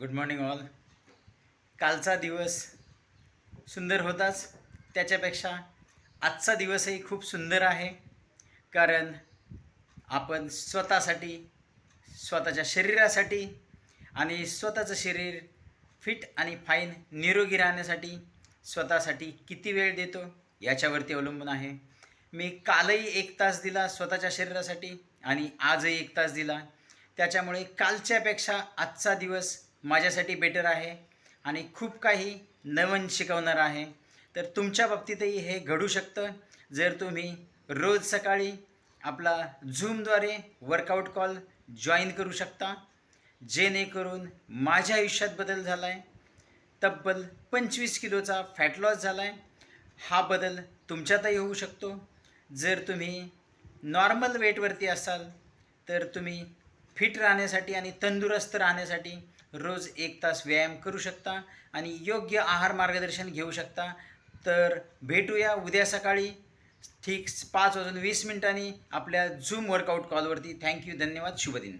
Good morning all कालचा दिवस सुंदर होताच. त्याच्यापेक्षा आजचा दिवसही खूप सुंदर आहे. कारण आपण स्वतःसाठी स्वतःच्या शरीरासाठी आणि स्वतःचं शरीर फिट आणि फाईन निरोगी राहण्यासाठी स्वतःसाठी किती वेळ देतो याच्यावरती अवलंबून आहे. मी कालही एक तास दिला स्वतःच्या शरीरासाठी आणि आजही एक तास दिला. त्याच्यामुळे कालच्यापेक्षा आजचा दिवस माझ्यासाठी बेटर आहे आणि खूप काही नवीन शिकवणार आहे. तर तुमच्या बाबतीतही हे घडू शकतं. जर तुम्ही रोज सकाळी आपला झूमद्वारे वर्कआउट कॉल जॉईन करू शकता जेणेकरून माझ्या आयुष्यात बदल झाला आहे तब्बल पंचवीस किलोचा फॅट लॉस झाला आहे हा बदल तुमच्यातही होऊ शकतो. जर तुम्ही नॉर्मल वेटवरती असाल तर तुम्ही फिट राहण्यासाठी आणि तंदुरुस्त राहण्यासाठी रोज एक तास व्यायाम करू शकता आणि योग्य आहार मार्गदर्शन घेऊ शकता. तर भेटूया उद्या सकाळी ठीक पाच वाजून वीस मिनिटांनी आपल्या झूम वर्कआउट कॉलवरती थँक्यू धन्यवाद शुभदिन.